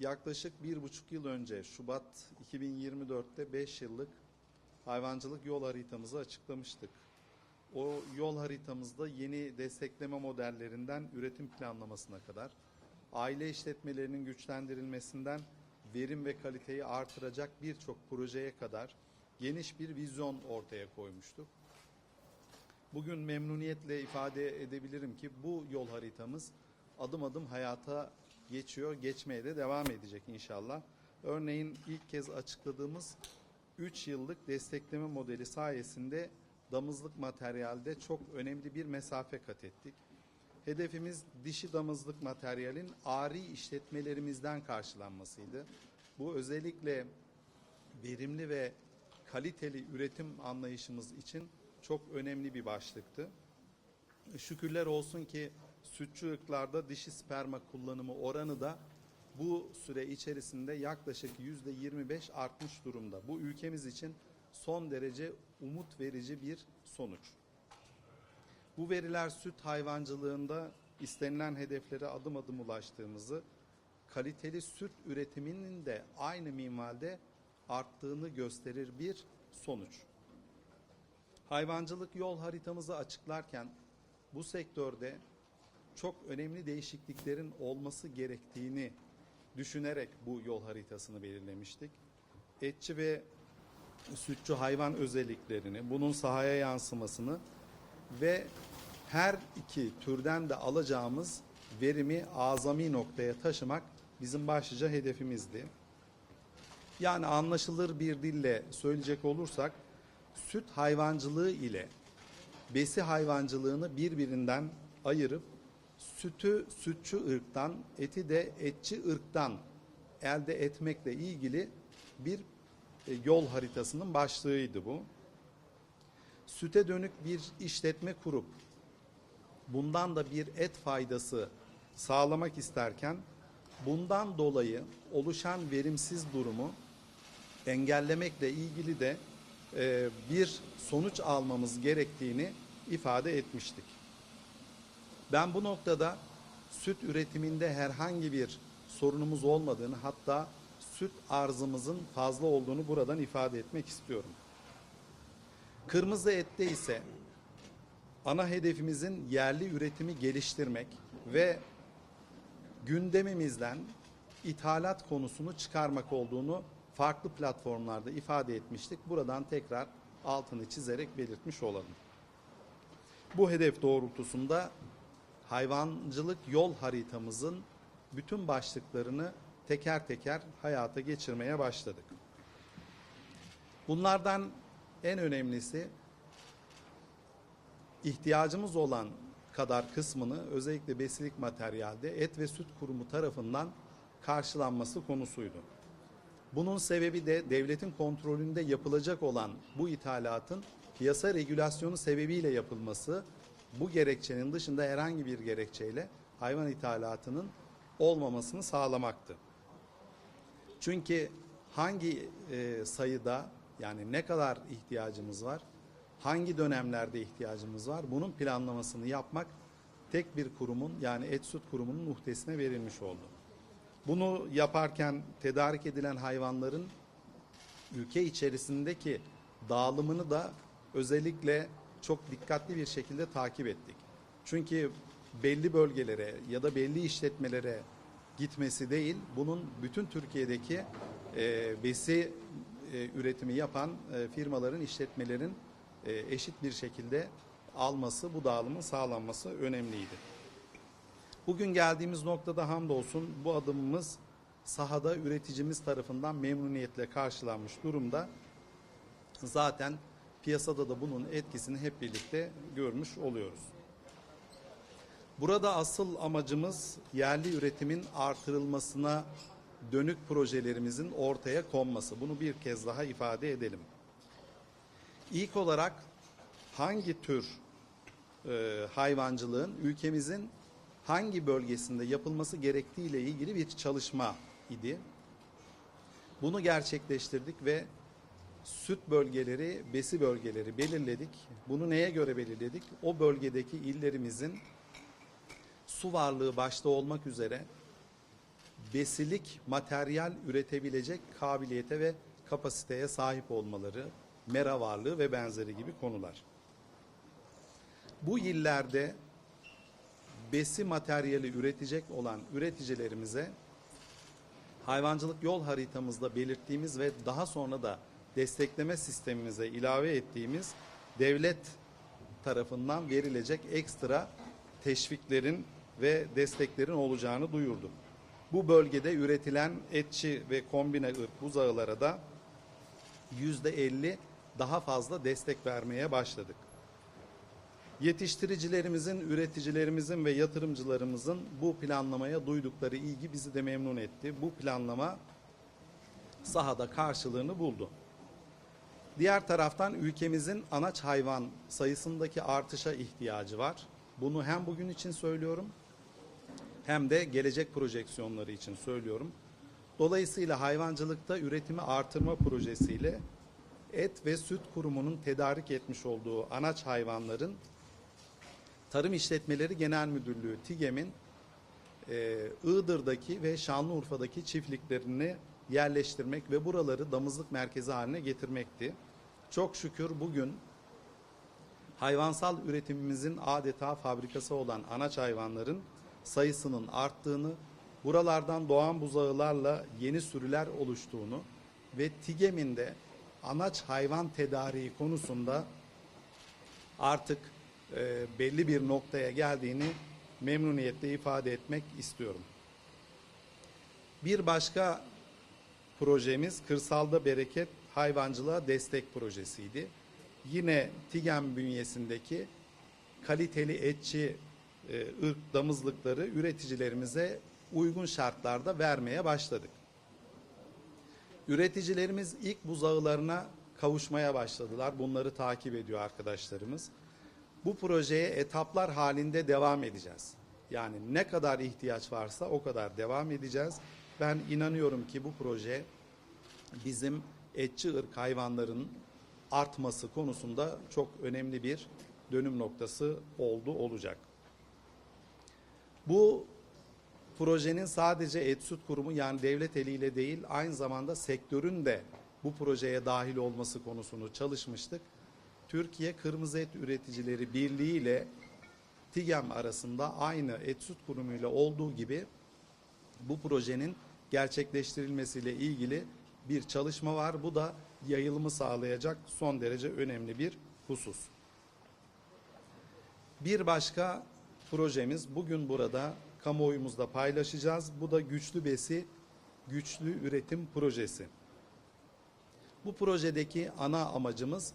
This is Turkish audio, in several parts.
yaklaşık bir buçuk yıl önce Şubat 2024'te 5 yıllık hayvancılık yol haritamızı açıklamıştık. O yol haritamızda yeni destekleme modellerinden üretim planlamasına kadar, aile işletmelerinin güçlendirilmesinden verim ve kaliteyi artıracak birçok projeye kadar geniş bir vizyon ortaya koymuştuk. Bugün memnuniyetle ifade edebilirim ki bu yol haritamız adım adım hayata geçiyor, geçmeye de devam edecek inşallah. Örneğin ilk kez açıkladığımız 3 yıllık destekleme modeli sayesinde damızlık materyalde çok önemli bir mesafe kat ettik. Hedefimiz dişi damızlık materyalin ari işletmelerimizden karşılanmasıydı. Bu özellikle verimli ve kaliteli üretim anlayışımız için çok önemli bir başlıktı. Şükürler olsun ki sütçü ırklarda dişi sperma kullanımı oranı da bu süre içerisinde yaklaşık yüzde 25 artmış durumda. Bu ülkemiz için son derece umut verici bir sonuç. Bu veriler süt hayvancılığında istenilen hedeflere adım adım ulaştığımızı, kaliteli süt üretiminin de aynı minvalde arttığını gösterir bir sonuç. Hayvancılık yol haritamızı açıklarken bu sektörde çok önemli değişikliklerin olması gerektiğini düşünerek bu yol haritasını belirlemiştik. Etçi ve sütçü hayvan özelliklerini, bunun sahaya yansımasını ve her iki türden de alacağımız verimi azami noktaya taşımak bizim başlıca hedefimizdi. Yani anlaşılır bir dille söyleyecek olursak süt hayvancılığı ile besi hayvancılığını birbirinden ayırıp sütü sütçü ırktan, eti de etçi ırktan elde etmekle ilgili bir e, yol haritasının başlığıydı bu. Süte dönük bir işletme kurup bundan da bir et faydası sağlamak isterken bundan dolayı oluşan verimsiz durumu engellemekle ilgili de e, bir sonuç almamız gerektiğini ifade etmiştik. Ben bu noktada süt üretiminde herhangi bir sorunumuz olmadığını hatta süt arzımızın fazla olduğunu buradan ifade etmek istiyorum. Kırmızı ette ise ana hedefimizin yerli üretimi geliştirmek ve gündemimizden ithalat konusunu çıkarmak olduğunu farklı platformlarda ifade etmiştik. Buradan tekrar altını çizerek belirtmiş olalım. Bu hedef doğrultusunda hayvancılık yol haritamızın bütün başlıklarını teker teker hayata geçirmeye başladık. Bunlardan en önemlisi ihtiyacımız olan kadar kısmını özellikle besilik materyalde et ve süt kurumu tarafından karşılanması konusuydu. Bunun sebebi de devletin kontrolünde yapılacak olan bu ithalatın piyasa regülasyonu sebebiyle yapılması, bu gerekçenin dışında herhangi bir gerekçeyle hayvan ithalatının olmamasını sağlamaktı. Çünkü hangi e, sayıda yani ne kadar ihtiyacımız var, hangi dönemlerde ihtiyacımız var bunun planlamasını yapmak tek bir kurumun yani et süt kurumunun muhtesine verilmiş oldu. Bunu yaparken tedarik edilen hayvanların ülke içerisindeki dağılımını da özellikle çok dikkatli bir şekilde takip ettik. Çünkü belli bölgelere ya da belli işletmelere gitmesi değil, bunun bütün Türkiye'deki e, besi e, üretimi yapan e, firmaların, işletmelerin e, eşit bir şekilde alması, bu dağılımın sağlanması önemliydi. Bugün geldiğimiz noktada hamdolsun bu adımımız sahada üreticimiz tarafından memnuniyetle karşılanmış durumda. Zaten piyasada da bunun etkisini hep birlikte görmüş oluyoruz. Burada asıl amacımız yerli üretimin artırılmasına dönük projelerimizin ortaya konması. Bunu bir kez daha ifade edelim. İlk olarak hangi tür e, hayvancılığın ülkemizin hangi bölgesinde yapılması gerektiği ile ilgili bir çalışma idi. Bunu gerçekleştirdik ve süt bölgeleri, besi bölgeleri belirledik. Bunu neye göre belirledik? O bölgedeki illerimizin su varlığı başta olmak üzere besilik materyal üretebilecek kabiliyete ve kapasiteye sahip olmaları, mera varlığı ve benzeri gibi konular. Bu illerde besi materyali üretecek olan üreticilerimize hayvancılık yol haritamızda belirttiğimiz ve daha sonra da destekleme sistemimize ilave ettiğimiz devlet tarafından verilecek ekstra teşviklerin ve desteklerin olacağını duyurdu. Bu bölgede üretilen etçi ve kombine ırk buzağılara da %50 daha fazla destek vermeye başladık. Yetiştiricilerimizin, üreticilerimizin ve yatırımcılarımızın bu planlamaya duydukları ilgi bizi de memnun etti. Bu planlama sahada karşılığını buldu. Diğer taraftan ülkemizin anaç hayvan sayısındaki artışa ihtiyacı var. Bunu hem bugün için söylüyorum hem de gelecek projeksiyonları için söylüyorum. Dolayısıyla hayvancılıkta üretimi artırma projesiyle et ve süt kurumunun tedarik etmiş olduğu anaç hayvanların Tarım İşletmeleri Genel Müdürlüğü TİGEM'in e, Iğdır'daki ve Şanlıurfa'daki çiftliklerini yerleştirmek ve buraları damızlık merkezi haline getirmekti. Çok şükür bugün hayvansal üretimimizin adeta fabrikası olan anaç hayvanların sayısının arttığını, buralardan doğan buzağılarla yeni sürüler oluştuğunu ve TİGEM'in de anaç hayvan tedariği konusunda artık e, belli bir noktaya geldiğini memnuniyetle ifade etmek istiyorum. Bir başka projemiz Kırsalda Bereket Hayvancılığa Destek Projesi'ydi. Yine TİGEM bünyesindeki kaliteli etçi e, ırk damızlıkları üreticilerimize uygun şartlarda vermeye başladık. Üreticilerimiz ilk buzağılarına kavuşmaya başladılar. Bunları takip ediyor arkadaşlarımız. Bu projeye etaplar halinde devam edeceğiz. Yani ne kadar ihtiyaç varsa o kadar devam edeceğiz. Ben inanıyorum ki bu proje bizim etçi ırk hayvanların artması konusunda çok önemli bir dönüm noktası oldu olacak. Bu projenin sadece et süt kurumu yani devlet eliyle değil aynı zamanda sektörün de bu projeye dahil olması konusunu çalışmıştık. Türkiye Kırmızı Et Üreticileri Birliği ile TİGEM arasında aynı et süt kurumuyla olduğu gibi bu projenin gerçekleştirilmesiyle ilgili bir çalışma var. Bu da yayılımı sağlayacak son derece önemli bir husus. Bir başka projemiz bugün burada kamuoyumuzda paylaşacağız. Bu da güçlü besi, güçlü üretim projesi. Bu projedeki ana amacımız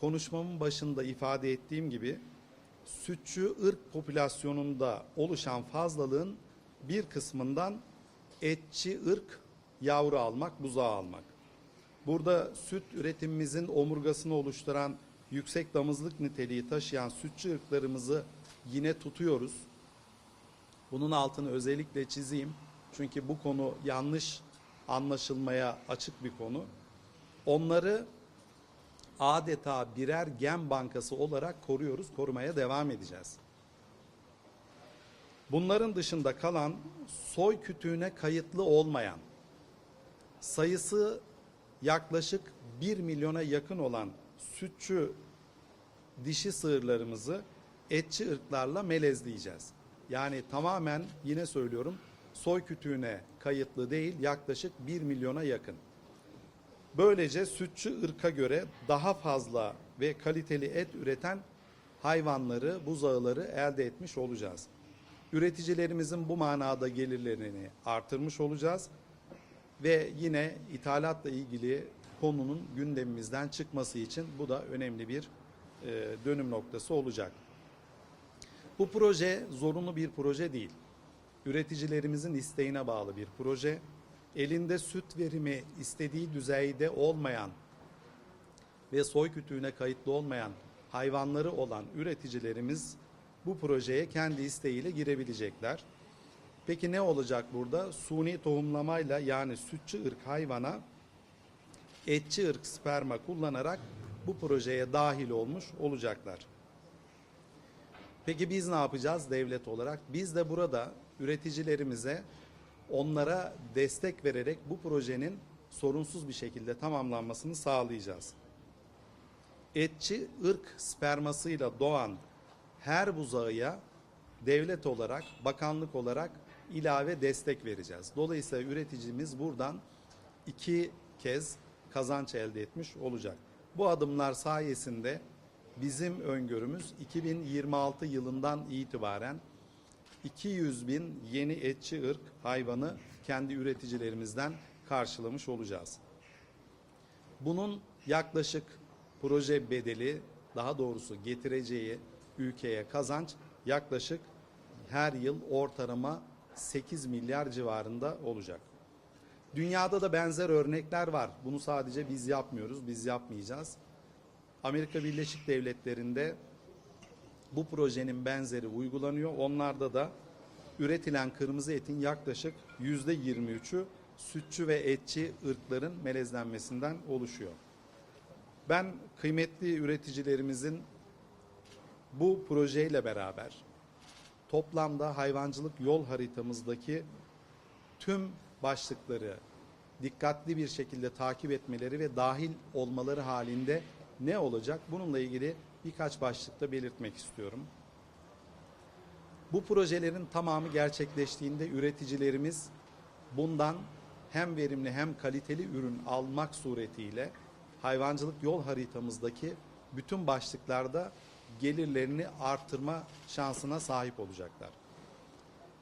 konuşmamın başında ifade ettiğim gibi sütçü ırk popülasyonunda oluşan fazlalığın bir kısmından etçi ırk yavru almak, buzağı almak. Burada süt üretimimizin omurgasını oluşturan yüksek damızlık niteliği taşıyan sütçü ırklarımızı yine tutuyoruz. Bunun altını özellikle çizeyim. Çünkü bu konu yanlış anlaşılmaya açık bir konu. Onları adeta birer gen bankası olarak koruyoruz, korumaya devam edeceğiz. Bunların dışında kalan soy kütüğüne kayıtlı olmayan sayısı yaklaşık 1 milyona yakın olan sütçü dişi sığırlarımızı etçi ırklarla melezleyeceğiz. Yani tamamen yine söylüyorum soy kütüğüne kayıtlı değil yaklaşık 1 milyona yakın. Böylece sütçü ırka göre daha fazla ve kaliteli et üreten hayvanları, buzağıları elde etmiş olacağız. Üreticilerimizin bu manada gelirlerini artırmış olacağız ve yine ithalatla ilgili konunun gündemimizden çıkması için bu da önemli bir e, dönüm noktası olacak. Bu proje zorunlu bir proje değil. Üreticilerimizin isteğine bağlı bir proje elinde süt verimi istediği düzeyde olmayan ve soy kütüğüne kayıtlı olmayan hayvanları olan üreticilerimiz bu projeye kendi isteğiyle girebilecekler. Peki ne olacak burada? Suni tohumlamayla yani sütçü ırk hayvana etçi ırk sperma kullanarak bu projeye dahil olmuş olacaklar. Peki biz ne yapacağız devlet olarak? Biz de burada üreticilerimize onlara destek vererek bu projenin sorunsuz bir şekilde tamamlanmasını sağlayacağız. Etçi ırk spermasıyla doğan her buzağıya devlet olarak, bakanlık olarak ilave destek vereceğiz. Dolayısıyla üreticimiz buradan iki kez kazanç elde etmiş olacak. Bu adımlar sayesinde bizim öngörümüz 2026 yılından itibaren 200 bin yeni etçi ırk hayvanı kendi üreticilerimizden karşılamış olacağız. Bunun yaklaşık proje bedeli, daha doğrusu getireceği ülkeye kazanç yaklaşık her yıl ortalama 8 milyar civarında olacak. Dünyada da benzer örnekler var. Bunu sadece biz yapmıyoruz, biz yapmayacağız. Amerika Birleşik Devletleri'nde bu projenin benzeri uygulanıyor. Onlarda da üretilen kırmızı etin yaklaşık yüzde 23'ü sütçü ve etçi ırkların melezlenmesinden oluşuyor. Ben kıymetli üreticilerimizin bu projeyle beraber toplamda hayvancılık yol haritamızdaki tüm başlıkları dikkatli bir şekilde takip etmeleri ve dahil olmaları halinde ne olacak? Bununla ilgili birkaç başlıkta belirtmek istiyorum. Bu projelerin tamamı gerçekleştiğinde üreticilerimiz bundan hem verimli hem kaliteli ürün almak suretiyle hayvancılık yol haritamızdaki bütün başlıklarda gelirlerini artırma şansına sahip olacaklar.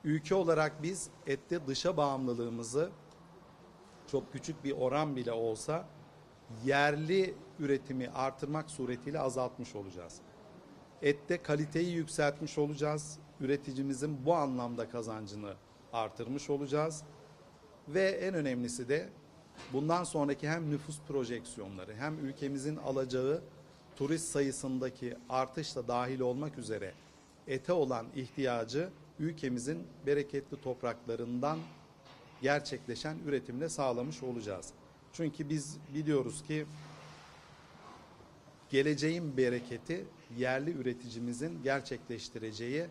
Ülke olarak biz ette dışa bağımlılığımızı çok küçük bir oran bile olsa yerli üretimi artırmak suretiyle azaltmış olacağız. Ette kaliteyi yükseltmiş olacağız. Üreticimizin bu anlamda kazancını artırmış olacağız. Ve en önemlisi de bundan sonraki hem nüfus projeksiyonları hem ülkemizin alacağı turist sayısındaki artışla dahil olmak üzere ete olan ihtiyacı ülkemizin bereketli topraklarından gerçekleşen üretimle sağlamış olacağız. Çünkü biz biliyoruz ki geleceğin bereketi yerli üreticimizin gerçekleştireceği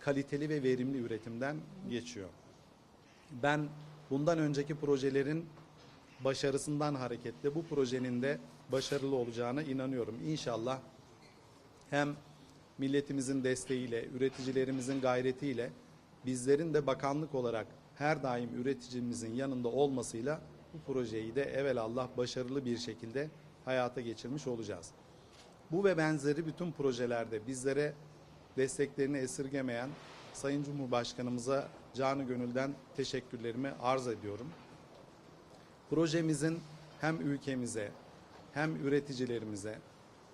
kaliteli ve verimli üretimden geçiyor. Ben bundan önceki projelerin başarısından hareketle bu projenin de başarılı olacağına inanıyorum. İnşallah hem milletimizin desteğiyle, üreticilerimizin gayretiyle bizlerin de bakanlık olarak her daim üreticimizin yanında olmasıyla bu projeyi de evelallah başarılı bir şekilde hayata geçirmiş olacağız. Bu ve benzeri bütün projelerde bizlere desteklerini esirgemeyen Sayın Cumhurbaşkanımıza canı gönülden teşekkürlerimi arz ediyorum. Projemizin hem ülkemize hem üreticilerimize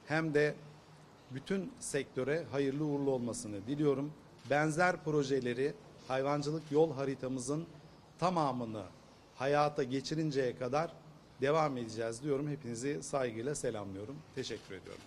hem de bütün sektöre hayırlı uğurlu olmasını diliyorum. Benzer projeleri hayvancılık yol haritamızın tamamını hayata geçirinceye kadar devam edeceğiz diyorum. Hepinizi saygıyla selamlıyorum. Teşekkür ediyorum.